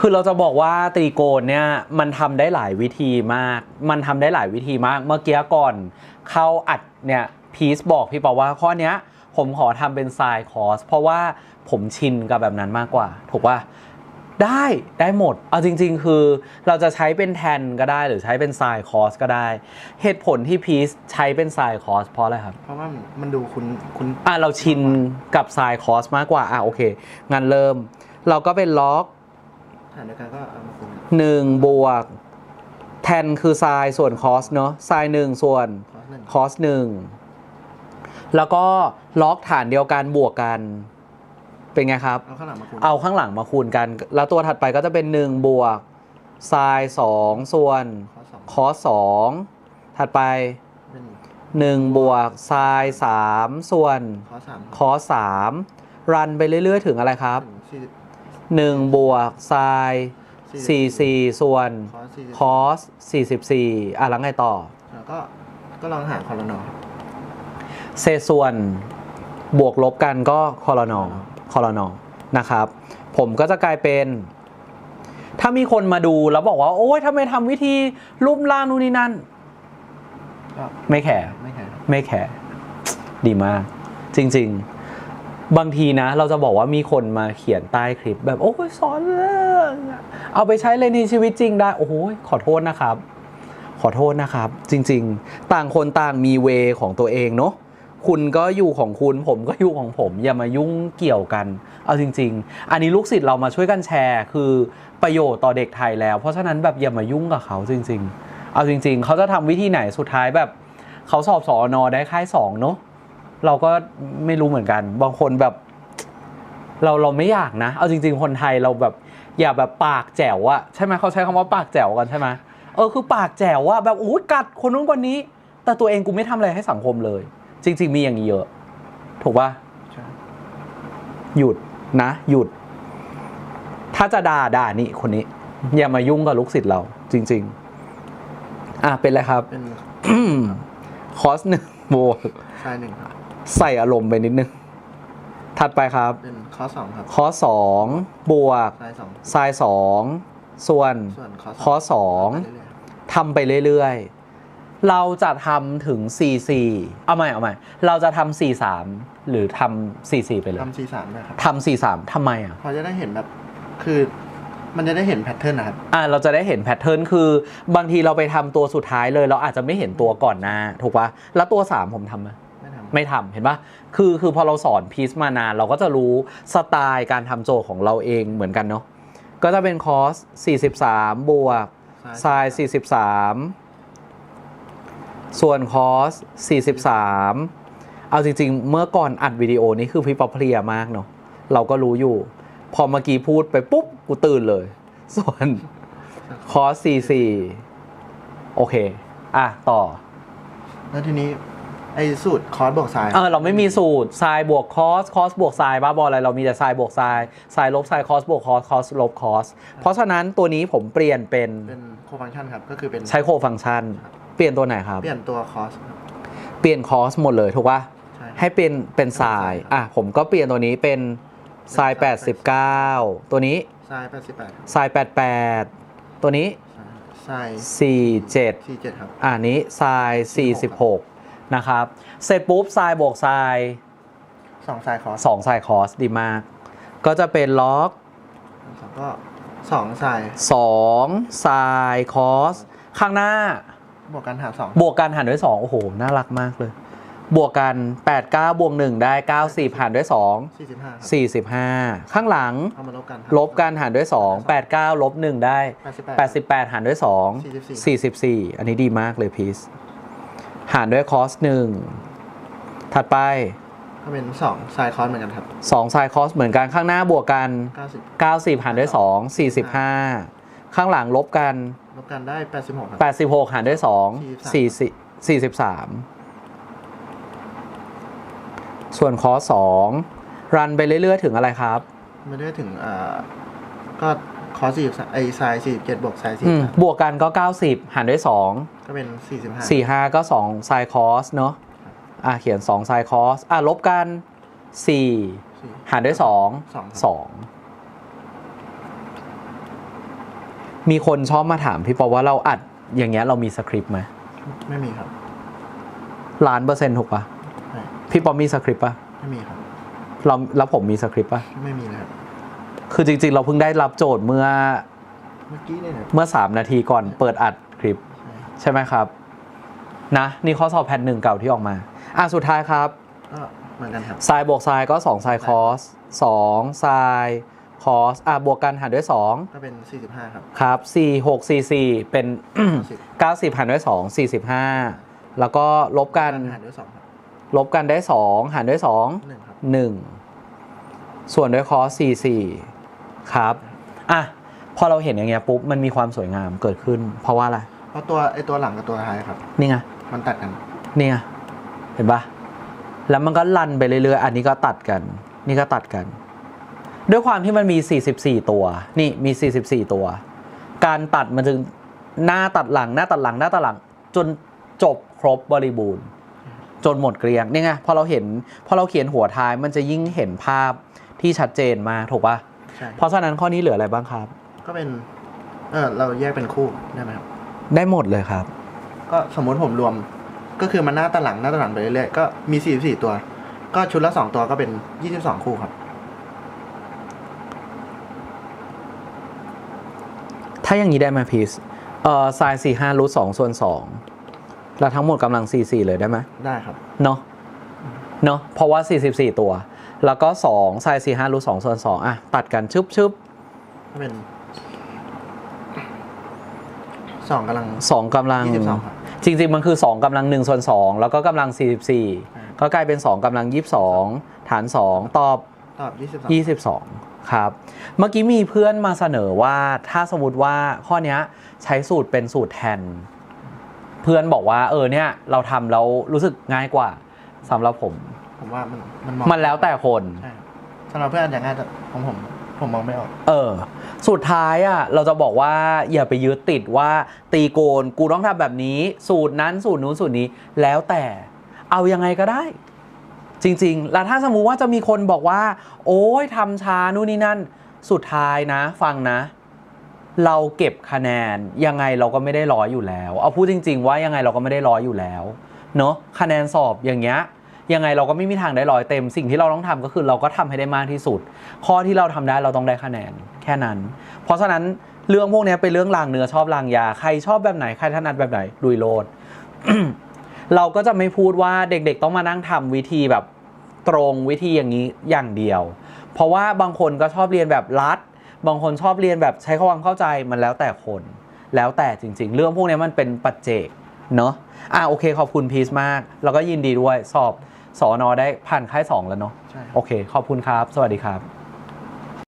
คือเราจะบอกว่าตรีโกณเนี่ยมันทำได้หลายวิธีมาก มันทำได้หลายวิธีมาก เมื่อกี้ก่อนเข้าอัดเนี่ยพีซบอกพี่เปาว่าข้อเนี้ยผมขอทำเป็นไซน์คอสเพราะว่าผมชินกับแบบนั้นมากกว่า ถูกป่ะได้ได้หมด เอาจริง ๆ คือเราจะใช้เป็นแทนก็ได้หรือใช้เป็นไซน์คอสก็ได้ เหตุผลที่พีซใช้เป็นไซน์คอสเพราะอะไรครับ เพราะว่ามันมันดูคุณคุณอะเราชินกับไซน์คอสมากกว่าอะโอเคงั้นเริ่ม เราก็เป็นล็อก ฐานเดียวกันก็เอามาคูณหนึ่งบวกแทนคือไซน์ส่วนคอสเนาะไซน์หนึ่งส่วนคอสหนึ่งคอสหนึ่งแล้วก็ล็อกฐานเดียวกันบวกกัน เป็นไงครับ เอาข้างหลังมาคูณเอาข้างหลังมาคูณกัน แล้วตัวถัดไปก็จะเป็น1บวกไซน์สองส่วนคอสสองคอสสองถัดไปเป็น1บวกไซน์สามส่วนคอสสามคอสสามรันไปเรื่อยๆ ถึงอะไรครับ ถึงสี่สิบ 1 บวกไซน์สี่สี่ส่วนคอสสี่สิบคอส44 อะแล้วไงต่อ แล้วก็ก็ลองหารคอรนอเศษส่วนบวกลบกันก็คอรนอคอรนอนะครับ ผมก็จะกลายเป็น ถ้ามีคนมาดูแล้วบอกว่า โอ้ยทำไมทำวิธีรูปร่างนู่นนี่นั่น ก็ไม่แคร์ไม่แข็งไม่แคร์ดีมาก จริง ๆ บางทีนะ เราจะบอกว่ามีคนมาเขียนใต้คลิปแบบโอ้ยสอนเรื่องเอาไปใช้เลยในชีวิตจริงได้ โอ้โหขอโทษนะครับ ขอโทษนะครับ จริง ๆ ต่างคนต่างมีเวของตัวเองเนาะคุณก็อยู่ของคุณผมก็อยู่ของผม อย่ามายุ่งเกี่ยวกัน เอาจริง ๆ อันนี้ลูกศิษย์เรามาช่วยกันแชร์ คือประโยชน์ต่อเด็กไทยแล้ว เพราะฉะนั้นแบบอย่ามายุ่งกับเขาจริง ๆ เอาจริง ๆ เขาจะทำวิธีไหนสุดท้ายแบบ เขาสอบสอนอได้ค่ายสองเนาะ เราก็ไม่รู้เหมือนกัน บางคนแบบ เราเราไม่อยากนะ เอาจริง ๆ คนไทยเราแบบ อย่าแบบปากแจ๋วอะใช่ไหมเขาใช้คำว่าปากแจ๋วกันใช่ไหมเออคือปากแจ๋วอะแบบโอ้ยกัดคนนู้นคนนี้ แต่ตัวเองกูไม่ทำอะไรให้สังคมเลย จริง ๆ มีอย่างนี้เยอะ ถูกปะใช่หยุดนะ หยุด ถ้าจะด่าด่านี่คนนี้ อย่ามายุ่งกับลูกศิษย์เรา จริง ๆ อะเป็นไรครับเป็นคอสหนึ่งบวกไซน์หนึ่งครับ ใส่อารมณ์ไปนิดนึง ถัดไปครับ เป็นคอสสองครับคอสสองบวกไซน์สองไซน์สองส่วน ส่วนคอสคอสสอง ไปเรื่อยทำไปเรื่อยๆ เราจะทำถึง 44 เอาใหม่เอาใหม่ เราจะทำ 43 หรือทำ 44 ไปเลๆยทำสี่สามด้วยครับทำ 43ทำไมอะ พอจะได้เห็นแบบคือมันจะได้เห็นแพทเทิร์นนะครับ อ่าเราจะได้เห็นแพทเทิร์นคือบางทีเราไปทำตัวสุดท้ายเลย เราอาจจะไม่เห็นตัวก่อนหน้าถูกปะแล้วตัว 3 ผมทำไหม ไม่ทำไม่ทำเห็นปะคือคือพอเราสอนพีซมานาน เราก็จะรู้สไตล์การทำโจทย์ของเราเองเหมือนกันเนาะก็จะเป็นคอส43 บวกไซน์43 ส่วนคอส43 เอาจริง ๆ เมื่อก่อนอัดวิดีโอนี้คือพี่ป๊อปเพลียมากเนาะเราก็รู้อยู่ พอเมื่อกี้พูดไปปุ๊บ กูตื่นเลย ส่วนคอส44 โอเค อะ ต่อ แล้วทีนี้ ไอ้สูตรคอสบวกไซน์ เออเราไม่มีสูตรไซน์บวกคอสคอสบวกไซน์บ้าบออะไรเรามีแต่ไซน์บวกไซน์ไซน์ลบไซน์คอสบวกคอสคอสลบคอสเพราะฉะนั้นตัวนี้ผมเปลี่ยนเป็นเป็นโคฟังชันครับ ก็คือเป็นใช้โคฟังก์ชัน เปลี่ยนตัวไหนครับ เปลี่ยนตัวคอสครับ เปลี่ยนคอสหมดเลยถูกป่ะใช่ ให้เป็นเป็นไซน์อะผมก็เปลี่ยนตัวนี้เป็นไซน์89 ตัวนี้ไซน์แปดสิบแปดไซน์88 ตัวนี้ ไซน์47สี่เจ็ดครับอ่านี้ไซน์46 นะครับ เสร็จปุ๊บไซน์บวกไซน์สองไซน์คอสสองไซน์คอสดีมาก ก็จะเป็นล็อกสองก็สองไซน์2 sin cos ข้างหน้าบวกกันหารสองบวกกันหารด้วย2โอ้โห น่ารักมากเลย บวกกัน 8 9บวก1ได้9 10หารด้วยสี่สิบห้า2 45 ข้างหลัง เอามาลบกันลบกันหารด้วย 2 8 9ลบ1ได้ แปดสิบแปด 88 หารด้วย 2 44อันนี้ดีมากเลยพีซ หารด้วย cos 1ถัดไปก็เป็นสองไซน์คอสเหมือนกันครับ2 sin cos เหมือนกันข้างหน้าบวกกัน เก้าสิบ90 หารด้วย2 45 ข้างหลังลบกัน ลบกันได้แปดสิบหกครับ 86 หารด้วย2 40 43 ส่วนคอส2รันไปเรื่อยๆ ถึงอะไรครับ ไม่ได้ถึงเอ่อก็ คอสสี่ไอไซน์สี่เจ็ดบวกไซน์สี่อืมบวกกันก็ 90 หารด้วยก็เป็นสี่สิบห้า2 45 ก็ 2 ไซคอสเนาะอะเขียน 2 ไซคอสอะลบกัน4หารด้วย2สองครับ2มีคนชอบมาถามพี่ปอว่าเราอัดอย่างเงี้ยเรามีสคริปต์ไหมไม่มีครับ ล้านเปอร์เซ็นต์ถูกปะไม่พี่ปอมีสคริปต์ปะไม่มีครับ เราแล้วผมมีสคริปต์ปะไม่มีเลยครับ คือจริง ๆ เราเพิ่งได้รับโจทย์เมื่อเมื่อกี้เนี่ยนะเมื่อ 3 นาทีก่อนเปิดอัดคลิป ใช่ใช่ไหมครับ นะ นี่ข้อสอบแพทหนึ่งเก่าที่ออกมา อะ สุดท้ายครับก็เหมือนกันครับ ไซน์บวกไซน์ก็2ไซน์คอส2ไซน์คอสอะ บวกกันหารด้วยก็เป็นสี่สิบห้าครับ2ครับ4 6 4 4 เป็น90 หารด้วย 2 45 แล้วก็ลบกัน หารด้วยสองครับลบกันได้ 2 หารด้วยหนึ่งครับ2 1ส่วนด้วยคอส44 ครับอะพอเราเห็นอย่างเงี้ยปุ๊บมันมีความสวยงามเกิดขึ้น เพราะว่าอะไรเพราะตัวไอตัวหลังกับตัวท้ายครับ นี่ไงมันตัดกันเนี่ยเห็นปะแล้วมันก็ลันไปเรื่อยๆ อันนี้ก็ตัดกัน นี่ก็ตัดกัน ด้วยความที่มันมี 44 ตัว นี่มี 44 ตัว การตัดมันจึงหน้าตัดหลังหน้าตัดหลังหน้าตัดหลัง จนจบครบบริบูรณ์ จนหมดเกลียงนี่ไงพอเราเห็นพอเราเขียนหัวท้ายมันจะยิ่งเห็นภาพที่ชัดเจนมากถูกปะ ใช่ เพราะฉะนั้นข้อนี้เหลืออะไรบ้างครับ ก็เป็น เออเราแยกเป็นคู่ได้ไหมครับ ได้หมดเลยครับ ก็สมมติผมรวม ก็คือมันหน้าตาหลังหน้าตาหลังไปเรื่อยๆ ก็มี 44 ตัว ก็ชุดละ 2 ตัวก็เป็น 22 คู่ครับ ถ้าอย่างนี้ได้ไหมพีซเอ่อไซน์สี่ห้ารูทสองส่วนสองแล้วทั้งหมดกำลังสี่สี่เลยได้ไหมได้ครับ เนาะเนาะเพราะว่า 44 ตัว แล้วก็2ไซน์4 5รูท2ส่วน2อะตัดกันชึบชึบก็เป็นสองกำลัง2กำลัง22ครับ จริงๆ มันคือ 2กำลัง1ส่วน2แล้วก็กำลัง 44 ก็กลายเป็น 2กำลัง 22 ฐาน 2 ตอบ ตอบ22 22 ครับ เมื่อกี้มีเพื่อนมาเสนอว่าถ้าสมมติว่าข้อเนี้ยใช้สูตรเป็นสูตรแทน เพื่อนบอกว่าเออเนี่ยเราทำแล้วรู้สึกง่ายกว่าสำหรับผม ผมว่ามันมันมองมันแล้วแต่คน ใช่ครับสำหรับเพื่อนอย่างง่ายแต่ของผมผมมองไม่ออก เออ สุดท้ายอะเราจะบอกว่าอย่าไปยึดติดว่าตีโกนกูต้องทำแบบนี้ สูตรนั้นสูตรนู้นสูตรนี้ แล้วแต่เอายังไงก็ได้ จริง ๆ แล้วถ้าสมมุติว่าจะมีคนบอกว่า โอ้ยทำช้านู่นนี่นั่น สุดท้ายนะ ฟังนะ เราเก็บคะแนนยังไงเราก็ไม่ได้ร้อยอยู่แล้ว เอาพูดจริง ๆ ว่ายังไงเราก็ไม่ได้ร้อยอยู่แล้ว เนอะคะแนนสอบอย่างเงี้ย ยังไงเราก็ไม่มีทางได้ร้อยเต็ม สิ่งที่เราต้องทำก็คือเราก็ทำให้ได้มากที่สุด ข้อที่เราทำได้เราต้องได้คะแนนแค่นั้น เพราะฉะนั้นเรื่องพวกนี้เป็นเรื่องลางเนื้อชอบลางยา ใครชอบแบบไหนใครถนัดแบบไหนลุยโลด เราก็จะไม่พูดว่าเด็กๆต้องมานั่งทำวิธีแบบตรงวิธีอย่างนี้อย่างเดียว เพราะว่าบางคนก็ชอบเรียนแบบรัด บางคนชอบเรียนแบบใช้ความเข้าใจมันแล้วแต่คน แล้วแต่จริง ๆ เรื่องพวกนี้มันเป็นปัจเจกเนาะอะโอเคขอบคุณพีซมาก แล้วก็ยินดีด้วยสอบ สอนอได้ผ่านค่ายสองแล้วเนาะใช่ครับ โอเค ขอบคุณครับ สวัสดีครับ